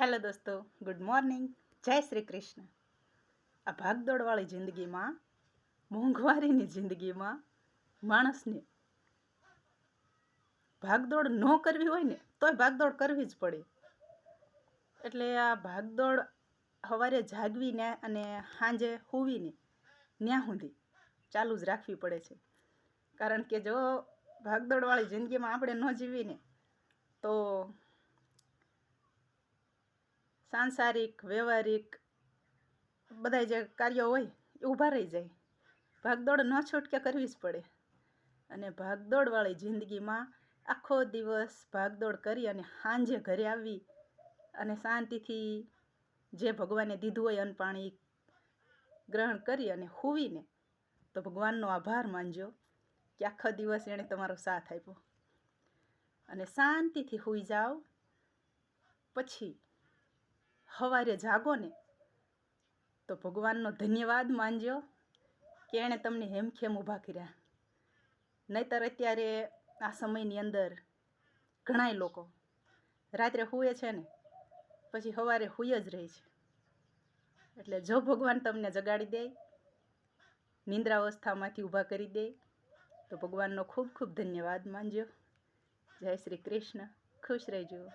Hello દોસ્તો, good morning. જય શ્રી કૃષ્ણ. આ ભાગદોડવાળી જિંદગીમાં, મોંઘવારીની જિંદગીમાં માણસને ભાગદોડ ન કરવી હોય ને, તોય ભાગદોડ કરવી જ પડે. એટલે આ ભાગદોડ સવારે જાગવીને અને સાંજે હોવીને ન્યા સુધી ચાલુ જ રાખવી પડે છે. કારણ કે જો ભાગદોડવાળી જિંદગીમાં આપણે ન જીવીને તો સાંસારિક, વ્યવહારિક બધા જે કાર્યો હોય, એ ઊભા રહી જાય. ભાગદોડ ન છૂટકે કરવી જ પડે. અને ભાગદોડવાળી જિંદગીમાં આખો દિવસ ભાગદોડ કરી અને સાંજે ઘરે આવી અને શાંતિથી જે ભગવાને દીધું હોય અન્ન પાણી ગ્રહણ કરી અને સૂવીને તો ભગવાનનો આભાર માનજો કે આખો દિવસ એણે તમારો સાથ આપ્યો. અને શાંતિથી સૂઈ જાઓ. પછી સવારે જાગો ને, તો ભગવાનનો ધન્યવાદ માનજો કે એણે તમને હેમખેમ ઊભા કર્યા. નહીતર અત્યારે આ સમયની અંદર ઘણાય લોકો રાત્રે હુએ છે ને, પછી સવારે સૂઈ જ રહે છે. એટલે જો ભગવાન તમને જગાડી દે, નિંદ્રાવસ્થામાંથી ઊભા કરી દે, તો ભગવાનનો ખૂબ ખૂબ ધન્યવાદ માનજો. જય શ્રી કૃષ્ણ. ખુશ રહેજો.